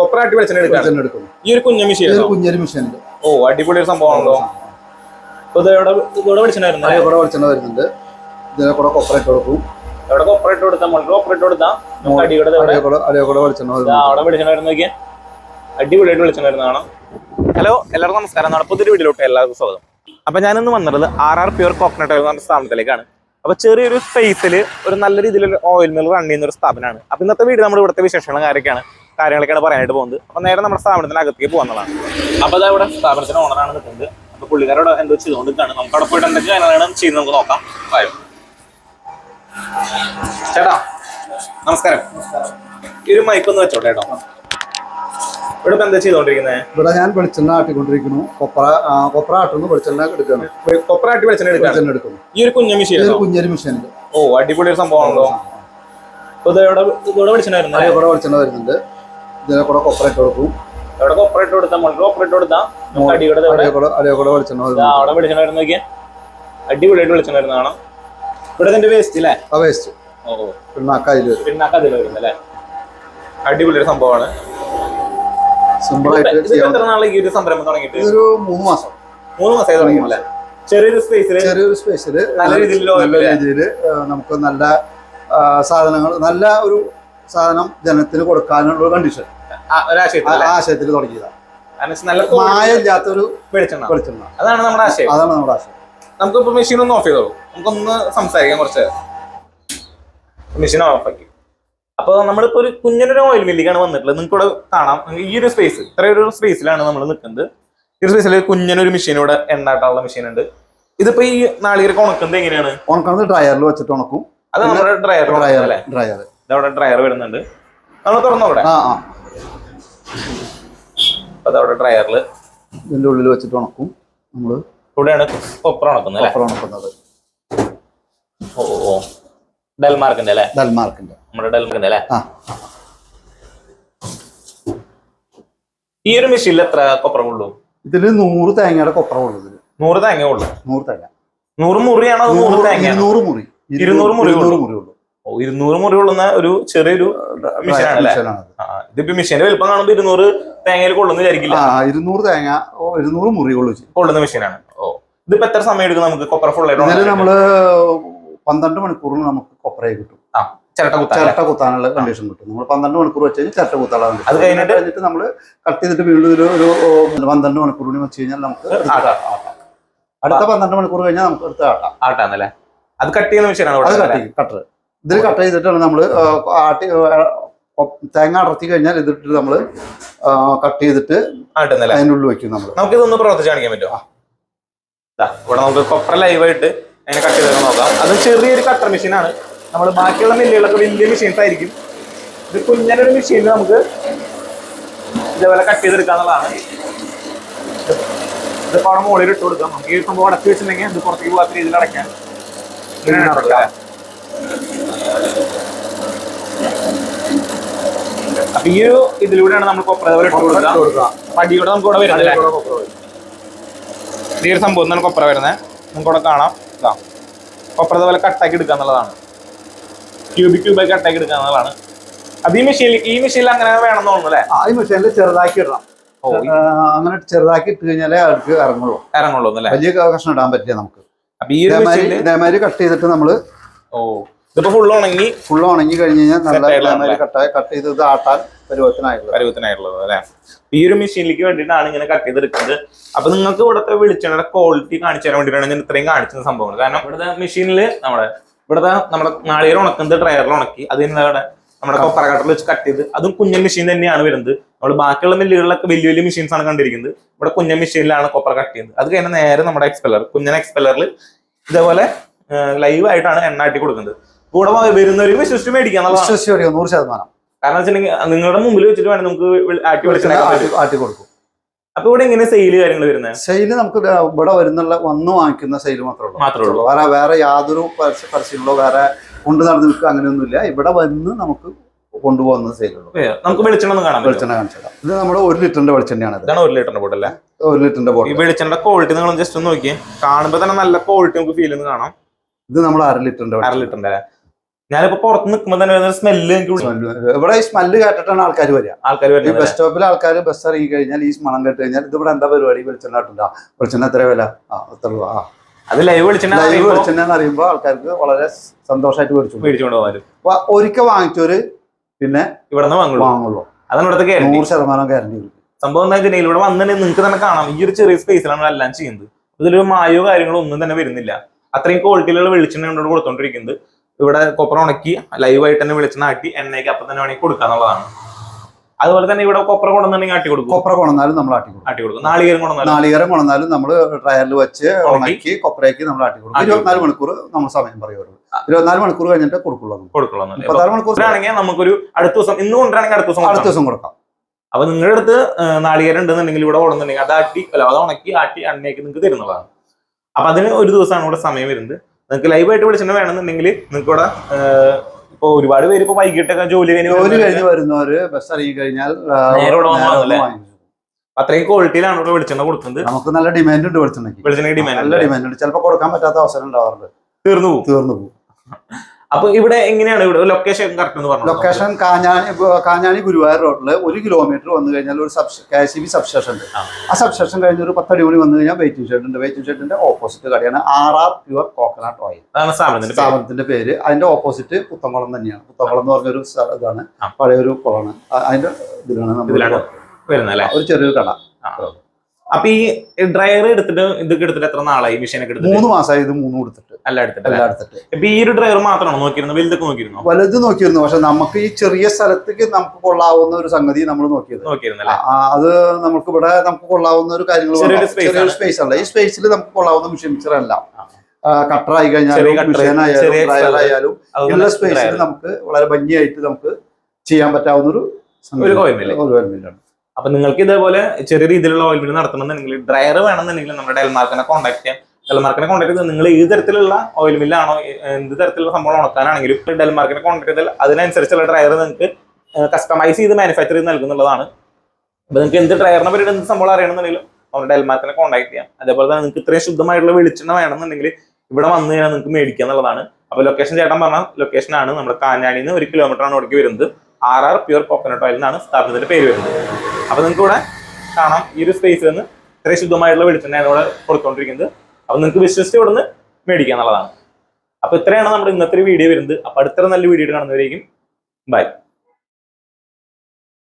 കൊപ്രാട്ടി വെളിച്ചെണ്ണ എടുക്കാം വെളിച്ചെണ്ണ എടുക്കുന്നു ഈ ഒരു കുഞ്ഞ മെഷീൻ കുഞ്ഞൊരു ഓ അടിപൊളി ഒരു സംഭവമാണല്ലോ വെളിച്ചെണ്ണ വരുന്നത് വെളിച്ചെണ്ണ വരുന്നുണ്ട്. ഇതിനെ കൂടെ കൊപ്പര ഇട്ട് കൊടുക്കും. എവിടെ കൊപ്രയിട്ട് കൊടുത്താൽ മുകളിൽ അടിയുടെ ഇവിടെ? വെളിച്ചെണ്ണ അവിടെ വെളിച്ചെണ്ണ വരുന്ന നോക്കിയാൽ അടിപൊളിയായിട്ട് വെളിച്ചെണ്ണ വരുന്ന കാണാം. ഹലോ എല്ലാവർക്കും നമസ്കാരം. നമ്മുടെ പുതിയൊരു വീഡിയോയിലോട്ട് എല്ലാവർക്കും സ്വാഗതം. അപ്പൊ ഞാനിന്ന് വന്നത് R R pure coconut oil എന്ന് പറഞ്ഞ സ്ഥാപനത്തിലേക്കാണ്. അപ്പൊ ചെറിയൊരു സ്പേസിൽ ഒരു നല്ല രീതിയിൽ ഓയിൽ മിൽ റൺ ചെയ്യുന്ന ഒരു സ്ഥാപനമാണ്. അപ്പൊ ഇന്നത്തെ വീഡിയോ നമ്മുടെ ഇവിടുത്തെ വിശേഷങ്ങളും കാര്യമൊക്കെയാണ്. കാര്യങ്ങളൊക്കെയാണ് പറയാനായിട്ട് പോകുന്നത്. അപ്പൊ നേരെ നമ്മുടെ സ്ഥാപനത്തിന്റെ അകത്തേക്ക് പോകുന്നതാണ് അപ്പൊ അത് ഇവിടെ സ്ഥാപനത്തിന്റെ ഓണറാണ് നിൽക്കുന്നത്. അപ്പൊ പുള്ളിക്കാരോട് എന്തോ ചെയ്തുകൊണ്ടിരിക്കുകയാണ്. നമുക്ക് അവിടെ പോയിട്ട് എന്തൊക്കെ കാര്യങ്ങളാണ് ചെയ്യുന്നത് നമുക്ക് നോക്കാം. വായോ. ചേട്ടാ നമസ്കാരം. ഈ ഒരു മൈക്ക് ഒന്ന് വെച്ചോട്ടെ ചേട്ടോ ഇവിടെ ഇപ്പൊ എന്താ ചെയ്തോണ്ടിരിക്കുന്നത് ഇവിടെ ഞാൻ വെളിച്ചെണ്ണ ആട്ടിക്കൊണ്ടിരിക്കുന്നു. കൊപ്ര കൊപ്ര ആട്ടുന്നു വെളിച്ചെണ്ണ എടുക്കുന്നു വെളിച്ചെണ്ണ എടുക്കാൻ വെളിച്ചെണ്ണ എടുക്കുന്നു. ഈ ഒരു കുഞ്ഞ മെഷീൻ കുഞ്ഞൊരു മെഷീൻ ഓ അടിപൊളി ഒരു സംഭവമാണല്ലോ. അതിൽ വെളിച്ചെണ്ണ വരുന്നുണ്ട്. ഇതിനെ കൂടെ കൊപ്പര കൊടുക്കും. എവിടെ കൊപ്രയിട്ട് കൊടുത്താൽ മുകളിൽ കൊപ്രയിട്ട് കൊടുത്താൽ നമുക്ക് അടിയോടെ അടിയോടെ വെളിച്ചെണ്ണ അവിടെ വെളിച്ചെണ്ണ വരുന്ന നോക്കിയാൽ അടിപൊളിയായിട്ട് വെളിച്ചെണ്ണ വരുന്ന കാണാം ഇവിടെ ഇതിന്റെ വേസ്റ്റ് അല്ലേ ആ വേസ്റ്റ് ഓ. പിണ്ണാക്ക അതിൽ പിന്നെ അതിൽ വരുന്നത് അല്ലേ അടിപൊളി ഒരു സംഭവമാണ് ചെയ്യാം. എത്ര നാളെ ഈ ഒരു സംരംഭം തുടങ്ങിയിട്ട്? ഇതൊരു മൂന്ന് മാസം. മൂന്ന് മാസമായി തുടങ്ങി അല്ലേ ചെറിയൊരു സ്പേസിൽ ചെറിയൊരു സ്പേസിൽ നല്ല രീതിയിൽ നല്ല രീതിയിൽ നമുക്ക് നല്ല സാധനങ്ങൾ നല്ല ഒരു സാധനം ജനത്തിന് കൊടുക്കാനുള്ള കണ്ടീഷൻ ആശയത്തിൽ തുടങ്ങിയതാണ് നല്ല മായമില്ലാത്തൊരു വെളിച്ചെണ്ണ. വെളിച്ചെണ്ണ. അതാണ് നമ്മുടെ ആശയം. അതാണ് നമ്മുടെ ആശയം. നമുക്കിപ്പോ മെഷീൻ ഒന്ന് ഓഫ് ചെയ്തോളൂ നമുക്കൊന്ന് സംസാരിക്കാം കുറച്ച്. മെഷീൻ ഓഫ് ആക്കി. അപ്പൊ നമ്മളിപ്പോ ഒരു കുഞ്ഞനൊരു ഓയിൽ മില്ലിക്കാണ് വന്നിട്ടുള്ളത്. നിങ്ങൾക്ക് ഇവിടെ കാണാം. ഈ ഒരു സ്പേസ് ഇത്രയൊരു സ്പേസിലാണ് നമ്മൾ നിൽക്കുന്നത്. ഈ ഒരു സ്പേസിൽ കുഞ്ഞനൊരു മെഷീൻ ഇവിടെ എണ്ണാട്ടാനുള്ള മെഷീൻ ഉണ്ട്. ഇതിപ്പോ ഈ നാളികേരൊക്കെ ഉണക്കുന്നത് എങ്ങനെയാണ്? ഉണക്കുന്നത് ഡ്രയറിൽ വെച്ചിട്ട് ഉണക്കും. അത് നമ്മുടെ ഡ്രയർ ഡ്രയർ അല്ലേ? ഡ്രയർ ഇതവിടെ ഡ്രയർ വരുന്നുണ്ട്. നമ്മൾ ആ ആ. അപ്പൊ അതവിടെ ഡ്രയറിൽ ഇതിന്റെ ഉള്ളിൽ വെച്ചിട്ട് ഉണക്കും നമ്മൾ ഇവിടെയാണ് കൊപ്ര ഉണക്കുന്നത് ഓ ഡെൽമാർക്കിന്റെ അല്ലേ? ഡെൽമാർക്കിന്റെ. നമ്മുടെ ഡെൽമാർക്കിന്റെ അല്ലേ? ആ. ഈ ഒരു മെഷീനിൽ എത്ര കൊപ്ര കൊള്ളൂ ഇതിൽ നൂറ് തേങ്ങയുടെ കൊപ്പറ ഉള്ളത് ഇതിൽ. നൂറ് തേങ്ങ ഉള്ളു. നൂറ് തേങ്ങ. നൂറ് മുറിയാണോ നൂറ് തേങ്ങയാണോ? ഇരുന്നൂറ് മുറി. ഇരുന്നൂറ് മുറി ഇരുന്നൂറ് മുറി ഉള്ളൂ. ഇരുന്നൂറ് മുറി കൊള്ളുന്ന ഒരു ചെറിയൊരു ഇതിപ്പോ മെഷീന്റെ വലിപ്പം കാണുമ്പോൾ ഇരുന്നൂറ് തേങ്ങയിൽ കൊള്ളുന്ന വിചാരിക്കില്ല. ഇരുന്നൂറ് തേങ്ങ ഇരുന്നൂറ് മുറി കൊള്ളു കൊള്ളുന്ന മെഷീനാണ് ഓ ഇതിപ്പോ എത്ര സമയം എടുക്കും നമുക്ക് കൊപ്ര ഫുൾ ആയിട്ട് നമ്മൾ പന്ത്രണ്ട് മണിക്കൂറിന് നമുക്ക് കൊപ്രയെ കിട്ടും. ചിരട്ട കുത്താനുള്ള കണ്ടീഷൻ കിട്ടും. നമ്മൾ പന്ത്രണ്ട് മണിക്കൂർ വെച്ച് കഴിഞ്ഞാൽ ചിരട്ട കുത്താനുള്ള അത് കഴിഞ്ഞിട്ട്? കഴിഞ്ഞിട്ട് നമ്മൾ കട്ട് ചെയ്തിട്ട് വീണ്ടും ഒരു ഒരു പന്ത്രണ്ട് മണിക്കൂർ കൂടി വെച്ച് കഴിഞ്ഞാൽ നമുക്ക്. അടുത്ത പന്ത്രണ്ട് മണിക്കൂർ കഴിഞ്ഞാൽ നമുക്ക് എടുത്ത് ആട്ടാം. ആട്ടാന്നല്ലേ അത് കട്ട് ചെയ്യുന്ന മെഷീനാണ് അത് കട്ട് ചെയ്യും കട്ടർ ഇതിൽ കട്ട് ചെയ്തിട്ടാണ് നമ്മൾ ആട്ടി തേങ്ങ അടർത്തി കഴിഞ്ഞാൽ ഇതിട്ട് നമ്മൾ കട്ട് ചെയ്തിട്ട് അതിന്റെ ഉള്ളിൽ വെക്കും നമ്മൾ നമുക്ക് ഇതൊന്ന് പ്രവർത്തിച്ച് കാണിക്കാൻ പറ്റുമോ? ഇവിടെ നമുക്ക് കൊപ്ര ലൈവായിട്ട് അതിനെ കട്ട് ചെയ്ത് നോക്കാം. അത് ചെറിയൊരു കട്ടർ മെഷീനാണ് നമ്മൾ ബാക്കിയുള്ള മില്ലുകളൊക്കെ വലിയ മെഷീൻസ് ആയിരിക്കും. ഇത് കുഞ്ഞനൊരു മെഷീനിൽ നമുക്ക് ഇതേപോലെ കട്ട് ചെയ്തെടുക്കാന്നുള്ളതാണ് ഇതിപ്പോ അവിടെ മുകളിൽ ഇട്ട് കൊടുക്കാം. നമുക്ക് ഈ സംഭവം അടച്ചു വെച്ചിട്ടുണ്ടെങ്കിൽ ഇത് പുറത്തേക്ക് പോകാത്ത രീതിയിൽ അടയ്ക്കാൻ ഈ ഒരു ഇതിലൂടെയാണ് നമ്മൾ കൊപ്ര ഇതേപോലെ ഇട്ട് കൊടുക്കുക. പടിയൂടെ നമുക്ക് ഇവിടെ വരുന്നത് ഈ ഒരു സംഭവം എന്നാണ് കൊപ്ര വരുന്നത്. നമുക്ക് ഇവിടെ കാണാം. ഇതാ. കൊപ്ര ഇതുപോലെ കട്ടാക്കി എടുക്കുക എന്നുള്ളതാണ്. ക്യൂബി ക്യൂബായി കട്ടാക്കി എടുക്കുക എന്നുള്ളതാണ്. അത് ഈ മെഷീനിൽ ഈ മെഷീനിൽ അങ്ങനെ വേണം തോന്നുന്നു അല്ലേ? ഈ മെഷീനിൽ ചെറുതാക്കി ഇടണം. അങ്ങനെ ചെറുതാക്കി ഇട്ട് കഴിഞ്ഞാലേ അവർക്ക് ഇറങ്ങുള്ളൂ. ഇറങ്ങുള്ളൂ വലിയ കഷ്ണം ഇടാൻ പറ്റില്ല നമുക്ക്. അപ്പൊ ഈ ഒരു ഇതേമാതിരി കട്ട് ചെയ്തിട്ട് നമ്മൾ ഓ. ഇതിപ്പോ ഫുൾ ഉണങ്ങി? ഫുൾ ഉണങ്ങി കഴിഞ്ഞ് കഴിഞ്ഞാൽ നല്ല കട്ടായി കട്ട് ചെയ്ത് ഇത് ആട്ടാൻ പരുവത്തിനായിട്ടുള്ളത്. പരുവത്തിനായിട്ടുള്ളത് അല്ലേ? ഈ ഒരു മെഷീനിലേക്ക് വേണ്ടിയിട്ടാണ് ഇങ്ങനെ കട്ട് ചെയ്തെടുക്കുന്നത്. അപ്പൊ നിങ്ങൾക്ക് ഇവിടുത്തെ വെളിച്ചെണ്ണയുടെ ക്വാളിറ്റി കാണിച്ചു തരാൻ വേണ്ടിയിട്ടാണ് ഞാൻ ഇത്രയും കാണിച്ചത് സംഭവങ്ങൾ. കാരണം ഇവിടുത്തെ മെഷീനിൽ നമ്മുടെ ഇവിടുത്തെ നമ്മുടെ നാളികേരം ഉണക്കുന്നത് ഡ്രയറിൽ ഉണക്കി അത് നമ്മുടെ കൊപ്പറ കട്ടറിൽ വെച്ച് കട്ട് ചെയ്ത് അതും കുഞ്ഞൻ മെഷീൻ തന്നെയാണ് വരുന്നത്. നമ്മൾ ബാക്കിയുള്ള മില്ലുകളിലൊക്കെ വലിയ വലിയ മെഷീൻസ് ആണ് കണ്ടിരിക്കുന്നത്. ഇവിടെ കുഞ്ഞൻ മെഷീനിലാണ് കൊപ്പറ കട്ട് ചെയ്യുന്നത്. അത് കഴിഞ്ഞാൽ നേരെ നമ്മുടെ എക്സ്പെല്ലർ കുഞ്ഞൻ എക്സ്പെല്ലറിൽ ഇതേപോലെ ലൈവ് ആയിട്ടാണ് എണ്ണ ആട്ടി കൊടുക്കുന്നത്. കൂടെ വരുന്നവരും വിശ്വസിച്ച് മേടിക്കാം വിശ്വസിച്ച് നൂറ് ശതമാനം. കാരണം വെച്ചിട്ടുണ്ടെങ്കിൽ നിങ്ങളുടെ മുമ്പിൽ വെച്ചിട്ട് വേണം നമുക്ക് ആട്ടി വെളിച്ചെണ്ണ വെളിച്ചെണ്ണ ആട്ടി കൊടുക്കും. അപ്പൊ ഇവിടെ ഇങ്ങനെ സെയിൽ കാര്യങ്ങൾ വരുന്നത്? സെയിൽ നമുക്ക് ഇവിടെ വരുന്നുള്ള വന്ന് വാങ്ങിക്കുന്ന സെയിൽ മാത്രമേ ഉള്ളൂ. മാത്രമേ ഉള്ളൂ. വേറെ വേറെ യാതൊരു പരസ്യ പരസ്യങ്ങളോ വേറെ കൊണ്ട് നടന്ന് നിൽക്കുക അങ്ങനെയൊന്നുമില്ല. ഇവിടെ വന്ന് നമുക്ക് കൊണ്ടുപോകുന്ന സെയിലുള്ളൂ നമുക്ക് വെളിച്ചെണ്ണ കാണാം വെളിച്ചെണ്ണ കാണിച്ചിടാം ഇത് നമ്മുടെ ഒരു ലിറ്ററിന്റെ വെളിച്ചെണ്ണയാണ് ആണ് ഇതാണ് ഒരു ലിറ്ററിന്റെ ബോട്ടല്ലേ ഒരു ലിറ്ററിന്റെ ബോട്ടിൽ വെളിച്ചെണ്ണ ക്വാളിറ്റി നിങ്ങൾ ജസ്റ്റ് ഒന്ന് നോക്കിയേ. കാണുമ്പോൾ തന്നെ നല്ല ക്വാളിറ്റി നമുക്ക് ഫീൽ ചെയ്യുന്നത് കാണാം. ഇത് നമ്മൾ അര ലിറ്ററിന്റെ അര ലിറ്ററിന്റെ. ഞാനിപ്പോ പുറത്ത് നിൽക്കുമ്പോൾ തന്നെ വരുന്ന സ്മെല്ല് എനിക്ക് ഇവിടെ ഈ സ്മെല്ല് കേട്ടിട്ടാണ് ആൾക്കാർ വരിക. ആൾക്കാർ വരിക ബസ് സ്റ്റോപ്പിൽ ആൾക്കാർ ബസ് ഇറങ്ങി കഴിഞ്ഞാൽ ഈ മണം കേട്ട് കഴിഞ്ഞാൽ ഇത് ഇവിടെ എന്താ പരിപാടി? വെളിച്ചെണ്ണ കിട്ടില്ല വെളിച്ചെണ്ണ എത്ര വില? ആ എത്ര രൂപ ആ. അത് ലൈവ് ലൈവ് വെളിച്ചെണ്ണ എന്ന് അറിയുമ്പോൾ ആൾക്കാർക്ക് വളരെ സന്തോഷമായിട്ട് മേടിച്ചു മേടിച്ചുകൊണ്ട് അപ്പൊ ഒരിക്കൽ വാങ്ങിച്ചവര് പിന്നെ ഇവിടെ നിന്ന് വാങ്ങുള്ളൂ. വാങ്ങുള്ളൂ. അതാണ് ഇവിടുത്തെ ഗ്യാരണ്ടി നൂറ് ശതമാനം ഗ്യാരണ്ടി സംഭവം എന്താ വെച്ചാൽ ഇവിടെ വന്നിട്ടുണ്ടെങ്കിൽ നിങ്ങൾക്ക് തന്നെ കാണാം. ഈ ഒരു ചെറിയ സ്പേസിലാണ് എല്ലാം ചെയ്യുന്നത്. ഇതിലൊരു മായോ കാര്യങ്ങളോ ഒന്നും തന്നെ വരുന്നില്ല. അത്രയും ക്വാളിറ്റിയിലുള്ള വെളിച്ചെണ്ണ ഇവിടെ കൊടുത്തോണ്ടിരിക്കുന്നത്. ഇവിടെ കൊപ്പറ ഉണക്കി ലൈവായിട്ട് തന്നെ വെളിച്ചെണ്ണ ആട്ടി എണ്ണയ്ക്ക് അപ്പം തന്നെ വേണമെങ്കിൽ കൊടുക്കാന്നുള്ളതാണ് അതുപോലെ തന്നെ ഇവിടെ കൊപ്പറ കൊണ്ടുവന്നിട്ടുണ്ടെങ്കിൽ ആട്ടി കൊടുക്കും. കൊപ്ര കൊണ്ടുവന്നാലും നമ്മൾ ആട്ടി കൊടുക്കും. ആട്ടി കൊടുക്കും. നാളികേരം കൊണ്ടുവന്നാലും. നാളികേരം കൊണ്ടുവന്നാലും നമ്മൾ ട്രയലിൽ വെച്ച് ഉണക്കി കൊപ്പറയ്ക്ക് കൊപ്രയ്ക്ക് നമ്മൾ ആട്ടി കൊടുക്കും. ഇരുപത്തിനാല് മണിക്കൂർ നമ്മൾ സമയം പറയുള്ളൂ. ഇരുപത്തിനാല് മണിക്കൂർ കഴിഞ്ഞിട്ട് കൊടുക്കുള്ളൂ. കൊടുക്കുള്ളൂ മുപ്പത്താറ് മണിക്കൂർ ആണെങ്കിൽ നമുക്കൊരു അടുത്ത ദിവസം ഇന്ന് കൊണ്ടുവരാണെങ്കിൽ അടുത്ത ദിവസം അടുത്ത കൊടുക്കാം. ദിവസം കൊടുക്കാം. അപ്പൊ നിങ്ങളുടെ അടുത്ത് നാളികേരം ഉണ്ടെന്നുണ്ടെങ്കിൽ ഇവിടെ കൊടുക്കുന്നുണ്ടെങ്കിൽ അത് ആട്ടി അല്ല അത് ഉണക്കി ആട്ടി എണ്ണയ്ക്ക് നിങ്ങൾക്ക് തരുന്നതാണ്. അപ്പൊ അതിന് ഒരു ദിവസമാണ് ഇവിടെ സമയം വരുന്നത്. നിങ്ങൾക്ക് ലൈവായിട്ട് വിളിച്ചിട്ട് വേണമെന്നുണ്ടെങ്കിൽ നിങ്ങൾക്ക് ഇവിടെ ഇപ്പൊ ഒരുപാട് പേര് ഇപ്പൊ വൈകിട്ടൊക്കെ ജോലി കഴിഞ്ഞ് ജോലി വരുന്നവരൊക്കെ കഴിഞ്ഞ് വരുന്നവര് ബസ് ഇറങ്ങി കഴിഞ്ഞാൽ നേരെ ഇവിടെ. അത്രയും ക്വാളിറ്റിയിലാണ് ഇവിടെ വെളിച്ചെണ്ണ കൊടുക്കുന്നത്. നമുക്ക് നല്ല ഡിമാൻഡ് ഉണ്ട് വെളിച്ചെണ്ണ നല്ല ഡിമാൻഡ് ഡിമാൻഡ് ഉണ്ട്. ചിലപ്പോൾ കൊടുക്കാൻ പറ്റാത്ത അവസരം ഉണ്ടാവാറുണ്ട്. തീർന്നു പോകും. തീർന്നു പോകും. അപ്പൊ ഇവിടെ എങ്ങനെയാണ് ഇവിടെ ലൊക്കേഷൻ കറക്റ്റ് എന്ന് പറഞ്ഞു ലൊക്കേഷൻ കാഞ്ഞാണി കാഞ്ഞാണി ഗുരുവായൂർ റോഡിൽ ഒരു കിലോമീറ്റർ വന്നു കഴിഞ്ഞാൽ ഒരു sub K C B substation ഉണ്ട്. ആ. സബ്സ്റ്റേഷൻ കഴിഞ്ഞ് ഒരു പത്തടി മണി വന്നു കഴിഞ്ഞാൽ വെയിറ്റിംഗ് ഷെഡ് ഉണ്ട്. വെയിറ്റിംഗ് ഷെഡിന്റെ ഓപ്പോസിറ്റ് കടയാണ് R R pure coconut oil സ്ഥാപനത്തിന്റെ പേര്. അതിന്റെ ഓപ്പോസിറ്റ് പുത്തംകുളം തന്നെയാണ്. പുത്തംകുളം എന്ന് പറഞ്ഞൊരു ഇതാണ്. പഴയൊരു കുളമാണ്. അതിന്റെ ഇതിലാണ് നമ്മൾ വരുന്നത്. ഒരു ചെറിയൊരു കട. അപ്പൊ ഈ ഡ്രയർ എടുത്തിട്ട് ഇതൊക്കെ എടുത്തിട്ട് എത്ര നാളായി? മെഷീനൊക്കെ എടുത്തിട്ട്? മൂന്ന് മാസമായി ഇത് മൂന്നും എടുത്തിട്ട്. അല്ല എടുത്തിട്ട് എല്ലാം എടുത്തിട്ട്. ഇപ്പൊ ഈ ഒരു ഡ്രയർ മാത്രമാണോ നോക്കിയിരുന്നത്? വലുതൊക്കെ നോക്കിയിരുന്നു? വലുത് നോക്കിയിരുന്നു. പക്ഷെ നമുക്ക് ഈ ചെറിയ സ്ഥലത്തേക്ക് നമുക്ക് കൊള്ളാവുന്ന ഒരു സംഗതി നമ്മൾ നോക്കിയത്. നോക്കിയിരുന്നല്ലേ? അത് നമുക്ക് ഇവിടെ നമുക്ക് കൊള്ളാവുന്ന ഒരു കാര്യങ്ങൾ ചെറിയൊരു. സ്പേസ് അല്ല. ഈ സ്പേസിൽ നമുക്ക് കൊള്ളാവുന്ന മെഷീൻ മിക്സർ അല്ല. കട്ടർ ആയി കഴിഞ്ഞാലും ആയാലും എല്ലാ സ്പേസിൽ നമുക്ക് വളരെ ഭംഗിയായിട്ട് നമുക്ക് ചെയ്യാൻ പറ്റാവുന്ന ഒരു ഒരു oil ഒരു. അപ്പൊ നിങ്ങൾക്ക് ഇതേപോലെ ചെറിയ രീതിയിലുള്ള ഓയിൽ മിൽ നടത്തണമെന്നുണ്ടെങ്കിൽ ഡ്രയർ വേണമെന്നുണ്ടെങ്കിൽ നമ്മുടെ ഡെൽമാർക്കിനെ കോൺടാക്ട് ചെയ്യാം. ഡെൽമാർക്കിനെ കോൺടാക്ട് ചെയ്ത് നിങ്ങൾ ഏത് തരത്തിലുള്ള ഓയിൽ മില്ലാണോ എന്ത് തരത്തിലുള്ള സംഭവം ഉണക്കാനാണെങ്കിലും ഡെൽമാർക്കിനെ കോൺടാക്ട് ചെയ്താൽ അതിനനുസരിച്ചുള്ള ഡ്രയർ നിങ്ങൾക്ക് കസ്റ്റമൈസ് ചെയ്ത് മാനുഫാക്ചർ ചെയ്ത് നൽകുന്നുള്ളതാണ്. അപ്പൊ നിങ്ങൾക്ക് എന്ത് ഡ്രയറിനെ പറ്റി എന്ത് സംഭവം അറിയണമെന്നുണ്ടെങ്കിലും നമ്മുടെ ഡെൽമാർക്കിനെ കോൺടാക്ട് ചെയ്യാം. അതേപോലെ തന്നെ നിങ്ങൾക്ക് ഇത്രയും ശുദ്ധമായിട്ടുള്ള വെളിച്ചെണ്ണ വേണമെന്നുണ്ടെങ്കിൽ ഇവിടെ വന്നു കഴിഞ്ഞാൽ നിങ്ങൾക്ക് മേടിക്കുക എന്നുള്ളതാണ്. അപ്പൊ ലൊക്കേഷൻ ചേട്ടൻ പറഞ്ഞ ലൊക്കേഷൻ ആണ് നമ്മുടെ കാഞ്ഞാണിന്ന് നിന്ന് ഒരു കിലോമീറ്റർ ആണ് ഇവിടേക്ക് വരുന്നത്. R R pure coconut oil എന്നാണ് സ്ഥാപനത്തിന്റെ പേര് വരുന്നത്. അപ്പൊ നിങ്ങൾക്ക് ഇവിടെ കാണാം ഈ ഒരു സ്പേസിൽ നിന്ന് ഇത്രയും ശുദ്ധമായിട്ടുള്ള വെളിച്ചെണ്ണയാണ് ഇവിടെ കൊടുത്തോണ്ടിരിക്കുന്നത്. അപ്പൊ നിങ്ങൾക്ക് വിശ്വസിച്ച് ഇവിടെ നിന്ന് മേടിക്കുക എന്നുള്ളതാണ് അപ്പൊ ഇത്രയാണ് നമ്മുടെ ഇന്നത്തെ ഒരു വീഡിയോ വരുന്നത്. അപ്പൊ അടുത്തൊരു നല്ല വീഡിയോ കാണുന്നവരേക്കും ബൈ